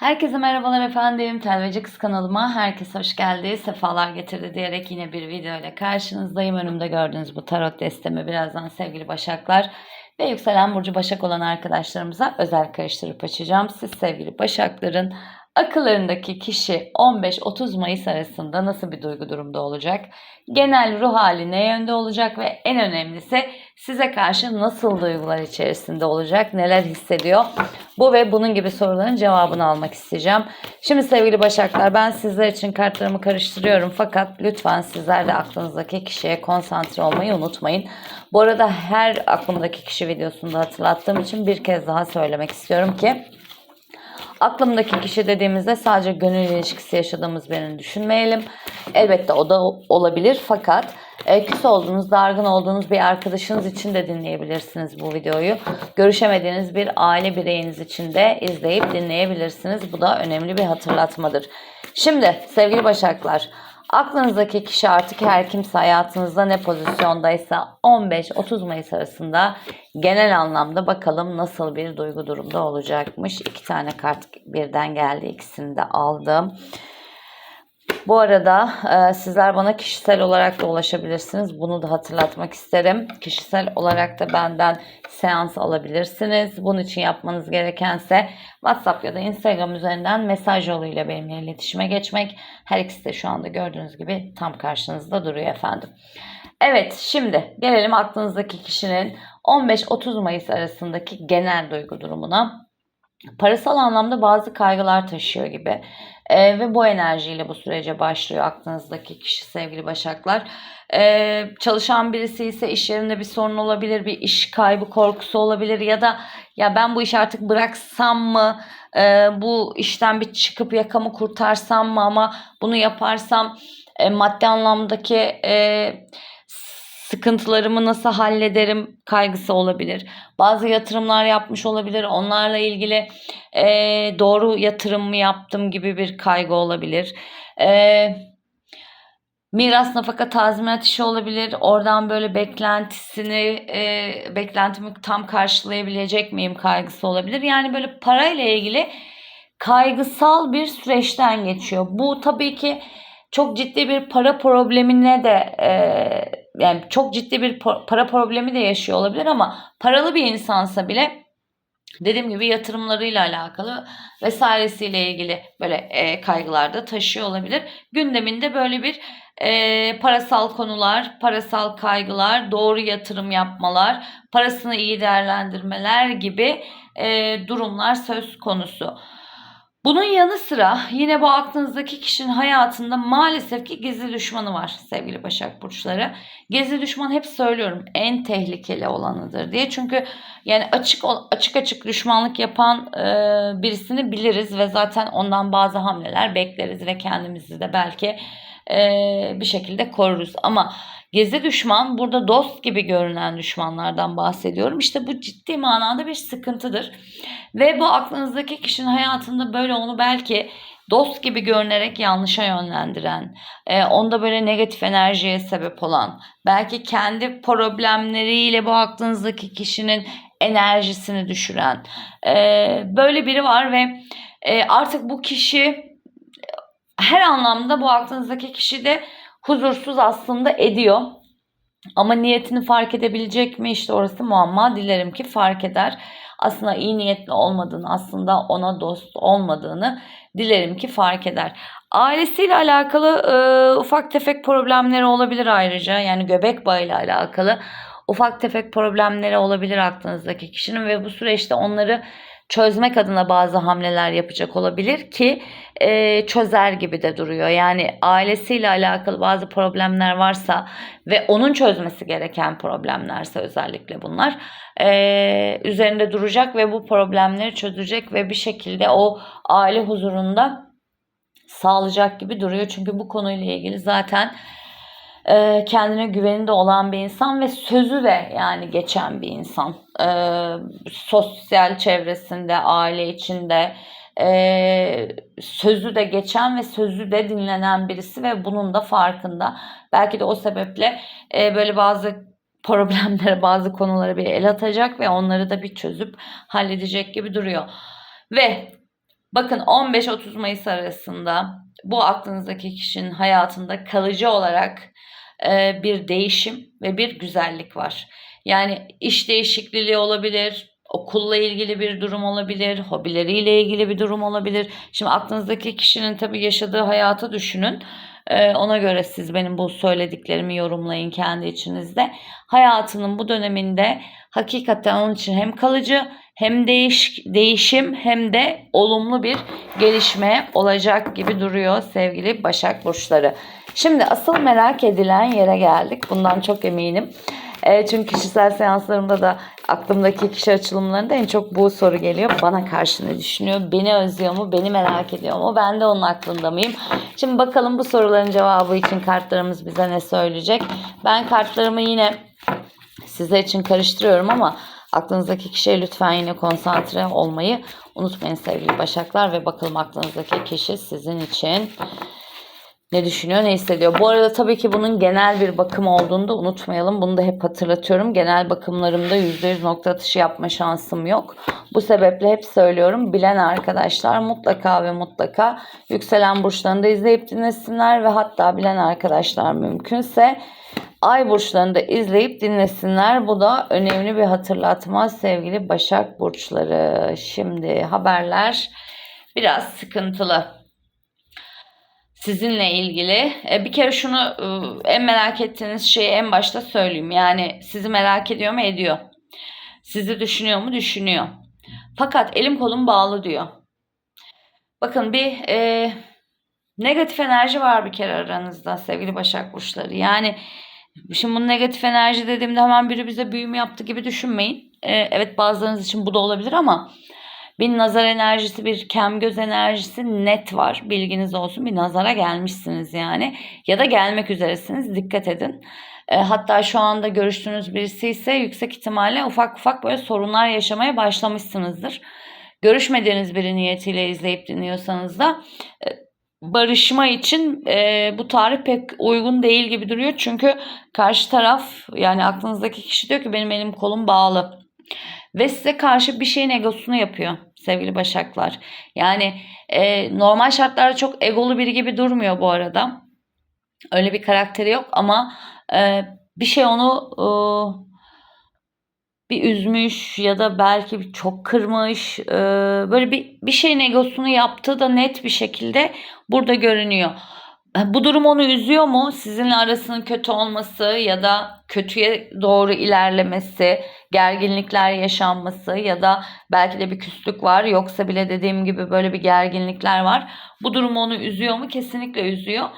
Herkese merhabalar efendim. Telveci Kız kanalıma herkes hoş geldi. Sefalar getirdi diyerek yine bir video ile karşınızdayım. Önümde gördüğünüz bu tarot destemi birazdan sevgili Başaklar ve yükselen burcu Başak olan arkadaşlarımıza özel karıştırıp açacağım. Siz sevgili Başakların akıllarındaki kişi 15-30 Mayıs arasında nasıl bir duygu durumda olacak? Genel ruh hali ne yönde olacak ve en önemlisi size karşı nasıl duygular içerisinde olacak? Neler hissediyor? Bu ve bunun gibi soruların cevabını almak isteyeceğim. Şimdi sevgili Başaklar ben sizler için kartlarımı karıştırıyorum fakat lütfen sizler de aklınızdaki kişiye konsantre olmayı unutmayın. Bu arada her aklımdaki kişi videosunda hatırlattığım için bir kez daha söylemek istiyorum ki Aklımdaki kişi dediğimizde sadece gönül ilişkisi yaşadığımız birini düşünmeyelim. Elbette o da olabilir fakat e, küs olduğunuz, dargın olduğunuz bir arkadaşınız için de dinleyebilirsiniz bu videoyu. Görüşemediğiniz bir aile bireyiniz için de izleyip dinleyebilirsiniz. Bu da önemli bir hatırlatmadır. Şimdi sevgili Başaklar, Aklınızdaki kişi artık her kimse hayatınızda ne pozisyondaysa 15-30 Mayıs arasında genel anlamda bakalım nasıl bir duygu durumda olacakmış. İki tane kart birden geldi. ikisini de aldım. Bu arada e, sizler bana kişisel olarak da ulaşabilirsiniz. Bunu da hatırlatmak isterim. Kişisel olarak da benden seans alabilirsiniz. Bunun için yapmanız gerekense WhatsApp ya da Instagram üzerinden mesaj yoluyla benimle iletişime geçmek. Her ikisi de şu anda gördüğünüz gibi tam karşınızda duruyor efendim. Evet şimdi gelelim aklınızdaki kişinin 15-30 Mayıs arasındaki genel duygu durumuna. Parasal anlamda bazı kaygılar taşıyor gibi. Ee, ve bu enerjiyle bu sürece başlıyor aklınızdaki kişi sevgili başaklar. Ee, çalışan birisi ise iş yerinde bir sorun olabilir, bir iş kaybı korkusu olabilir ya da ya ben bu işi artık bıraksam mı, e, bu işten bir çıkıp yakamı kurtarsam mı ama bunu yaparsam e, maddi anlamdaki e, sıkıntılarımı nasıl hallederim kaygısı olabilir. Bazı yatırımlar yapmış olabilir. Onlarla ilgili e, doğru yatırım mı yaptım gibi bir kaygı olabilir. E, miras nafaka tazminat işi olabilir. Oradan böyle beklentisini, e, beklentimi tam karşılayabilecek miyim kaygısı olabilir. Yani böyle parayla ilgili kaygısal bir süreçten geçiyor. Bu tabii ki çok ciddi bir para problemine de e, yani çok ciddi bir para problemi de yaşıyor olabilir ama paralı bir insansa bile dediğim gibi yatırımlarıyla alakalı vesairesiyle ilgili böyle e, kaygılar da taşıyor olabilir. Gündeminde böyle bir e, parasal konular, parasal kaygılar, doğru yatırım yapmalar, parasını iyi değerlendirmeler gibi e, durumlar söz konusu. Bunun yanı sıra yine bu aklınızdaki kişinin hayatında maalesef ki gizli düşmanı var sevgili Başak Burçları. Gizli düşman hep söylüyorum en tehlikeli olanıdır diye. Çünkü yani açık açık açık düşmanlık yapan e, birisini biliriz ve zaten ondan bazı hamleler bekleriz ve kendimizi de belki e, bir şekilde koruruz. Ama Gezi düşman burada dost gibi görünen düşmanlardan bahsediyorum. İşte bu ciddi manada bir sıkıntıdır. Ve bu aklınızdaki kişinin hayatında böyle onu belki dost gibi görünerek yanlışa yönlendiren, e, onda böyle negatif enerjiye sebep olan, belki kendi problemleriyle bu aklınızdaki kişinin enerjisini düşüren e, böyle biri var ve e, artık bu kişi her anlamda bu aklınızdaki kişi de huzursuz aslında ediyor. Ama niyetini fark edebilecek mi işte orası muamma. Dilerim ki fark eder. Aslında iyi niyetli olmadığını, aslında ona dost olmadığını dilerim ki fark eder. Ailesiyle alakalı e, ufak tefek problemleri olabilir ayrıca. Yani göbek bağıyla alakalı ufak tefek problemleri olabilir aklınızdaki kişinin ve bu süreçte onları çözmek adına bazı hamleler yapacak olabilir ki e, çözer gibi de duruyor. Yani ailesiyle alakalı bazı problemler varsa ve onun çözmesi gereken problemlerse özellikle bunlar e, üzerinde duracak ve bu problemleri çözecek ve bir şekilde o aile huzurunda sağlayacak gibi duruyor. Çünkü bu konuyla ilgili zaten e, kendine güveninde olan bir insan ve sözü de yani geçen bir insan. E, sosyal çevresinde, aile içinde e, sözü de geçen ve sözü de dinlenen birisi ve bunun da farkında. Belki de o sebeple e, böyle bazı problemlere, bazı konulara bir el atacak ve onları da bir çözüp halledecek gibi duruyor. Ve Bakın 15-30 Mayıs arasında bu aklınızdaki kişinin hayatında kalıcı olarak e, bir değişim ve bir güzellik var. Yani iş değişikliği olabilir, okulla ilgili bir durum olabilir, hobileriyle ilgili bir durum olabilir. Şimdi aklınızdaki kişinin tabii yaşadığı hayatı düşünün. Ee, ona göre siz benim bu söylediklerimi yorumlayın kendi içinizde. Hayatının bu döneminde hakikaten onun için hem kalıcı hem değiş, değişim hem de olumlu bir gelişme olacak gibi duruyor sevgili Başak Burçları. Şimdi asıl merak edilen yere geldik. Bundan çok eminim. E, çünkü kişisel seanslarımda da aklımdaki kişi açılımlarında en çok bu soru geliyor. Bana karşı ne düşünüyor? Beni özlüyor mu? Beni merak ediyor mu? Ben de onun aklında mıyım? Şimdi bakalım bu soruların cevabı için kartlarımız bize ne söyleyecek? Ben kartlarımı yine size için karıştırıyorum ama aklınızdaki kişiye lütfen yine konsantre olmayı unutmayın sevgili başaklar ve bakalım aklınızdaki kişi sizin için ne düşünüyor, ne hissediyor. Bu arada tabii ki bunun genel bir bakım olduğunu da unutmayalım. Bunu da hep hatırlatıyorum. Genel bakımlarımda %100 nokta atışı yapma şansım yok. Bu sebeple hep söylüyorum. Bilen arkadaşlar mutlaka ve mutlaka yükselen burçlarını da izleyip dinlesinler ve hatta bilen arkadaşlar mümkünse ay burçlarını da izleyip dinlesinler. Bu da önemli bir hatırlatma sevgili Başak burçları. Şimdi haberler biraz sıkıntılı sizinle ilgili. E, bir kere şunu e, en merak ettiğiniz şeyi en başta söyleyeyim. Yani sizi merak ediyor mu? Ediyor. Sizi düşünüyor mu? Düşünüyor. Fakat elim kolum bağlı diyor. Bakın bir e, negatif enerji var bir kere aranızda sevgili Başak Burçları. Yani şimdi bu negatif enerji dediğimde hemen biri bize büyümü yaptı gibi düşünmeyin. E, evet bazılarınız için bu da olabilir ama bir nazar enerjisi, bir kem göz enerjisi net var. Bilginiz olsun. Bir nazara gelmişsiniz yani. Ya da gelmek üzeresiniz. Dikkat edin. E, hatta şu anda görüştüğünüz birisi ise yüksek ihtimalle ufak ufak böyle sorunlar yaşamaya başlamışsınızdır. Görüşmediğiniz biri niyetiyle izleyip dinliyorsanız da e, barışma için e, bu tarih pek uygun değil gibi duruyor. Çünkü karşı taraf yani aklınızdaki kişi diyor ki benim elim kolum bağlı. Ve size karşı bir şeyin egosunu yapıyor sevgili başaklar. Yani e, normal şartlarda çok egolu biri gibi durmuyor bu arada. Öyle bir karakteri yok ama e, bir şey onu e, bir üzmüş ya da belki çok kırmış. E, böyle bir, bir şeyin egosunu yaptığı da net bir şekilde burada görünüyor. Bu durum onu üzüyor mu? Sizinle arasının kötü olması ya da kötüye doğru ilerlemesi, gerginlikler yaşanması ya da belki de bir küslük var. Yoksa bile dediğim gibi böyle bir gerginlikler var. Bu durum onu üzüyor mu? Kesinlikle üzüyor.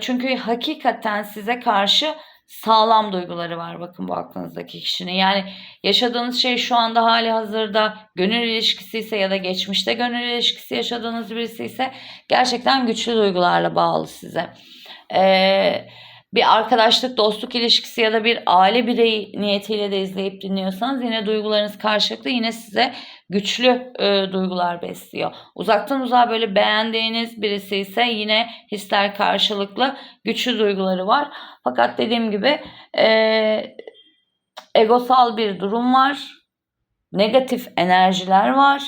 Çünkü hakikaten size karşı sağlam duyguları var bakın bu aklınızdaki kişinin. Yani yaşadığınız şey şu anda hali hazırda gönül ilişkisi ise ya da geçmişte gönül ilişkisi yaşadığınız birisi ise gerçekten güçlü duygularla bağlı size. Eee bir arkadaşlık, dostluk ilişkisi ya da bir aile bireyi niyetiyle de izleyip dinliyorsanız yine duygularınız karşılıklı yine size güçlü e, duygular besliyor. Uzaktan uzağa böyle beğendiğiniz birisi ise yine hisler karşılıklı güçlü duyguları var. Fakat dediğim gibi e, egosal bir durum var. Negatif enerjiler var.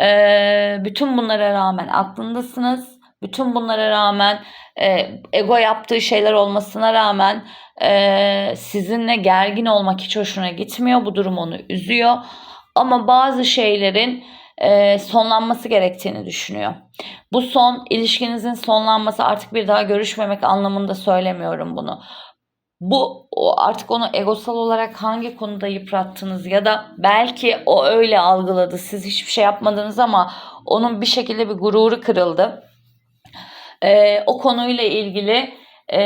E, bütün bunlara rağmen aklındasınız. Bütün bunlara rağmen e, ego yaptığı şeyler olmasına rağmen e, sizinle gergin olmak hiç hoşuna gitmiyor. Bu durum onu üzüyor. Ama bazı şeylerin e, sonlanması gerektiğini düşünüyor. Bu son ilişkinizin sonlanması artık bir daha görüşmemek anlamında söylemiyorum bunu. Bu artık onu egosal olarak hangi konuda yıprattınız ya da belki o öyle algıladı. Siz hiçbir şey yapmadınız ama onun bir şekilde bir gururu kırıldı. Ee, o konuyla ilgili e,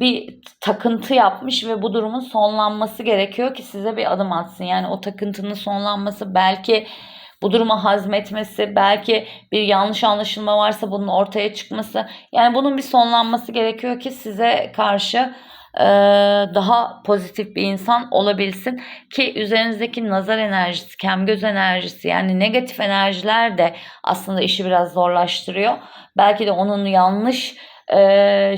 bir takıntı yapmış ve bu durumun sonlanması gerekiyor ki size bir adım atsın. Yani o takıntının sonlanması belki bu durumu hazmetmesi, belki bir yanlış anlaşılma varsa bunun ortaya çıkması. Yani bunun bir sonlanması gerekiyor ki size karşı daha pozitif bir insan olabilsin ki üzerinizdeki nazar enerjisi, kem göz enerjisi yani negatif enerjiler de aslında işi biraz zorlaştırıyor. Belki de onun yanlış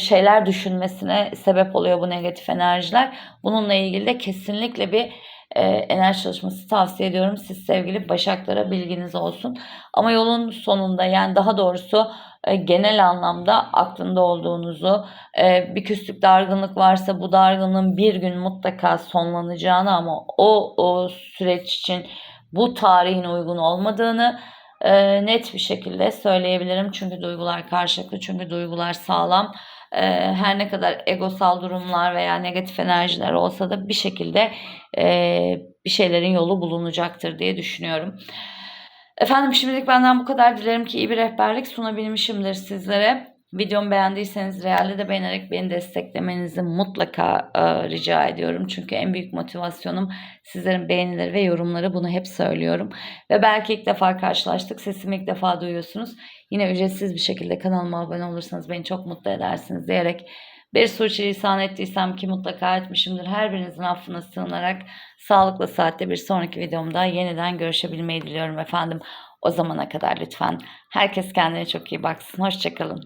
şeyler düşünmesine sebep oluyor bu negatif enerjiler. Bununla ilgili de kesinlikle bir e, enerji çalışması tavsiye ediyorum. Siz sevgili Başaklara bilginiz olsun. Ama yolun sonunda yani daha doğrusu e, genel anlamda aklında olduğunuzu, e, bir küslük dargınlık varsa bu dargınlığın bir gün mutlaka sonlanacağını ama o, o süreç için bu tarihin uygun olmadığını e, net bir şekilde söyleyebilirim. Çünkü duygular karşılıklı, çünkü duygular sağlam. E, her ne kadar egosal durumlar veya negatif enerjiler olsa da bir şekilde e, bir şeylerin yolu bulunacaktır diye düşünüyorum. Efendim şimdilik benden bu kadar. Dilerim ki iyi bir rehberlik sunabilmişimdir sizlere. Videomu beğendiyseniz realde de beğenerek beni desteklemenizi mutlaka e, rica ediyorum. Çünkü en büyük motivasyonum sizlerin beğenileri ve yorumları. Bunu hep söylüyorum. Ve belki ilk defa karşılaştık. Sesimi ilk defa duyuyorsunuz. Yine ücretsiz bir şekilde kanalıma abone olursanız beni çok mutlu edersiniz diyerek bir suçu ettiysem ki mutlaka etmişimdir. Her birinizin affına sığınarak sağlıklı saatte bir sonraki videomda yeniden görüşebilmeyi diliyorum efendim. O zamana kadar lütfen herkes kendine çok iyi baksın. Hoşçakalın.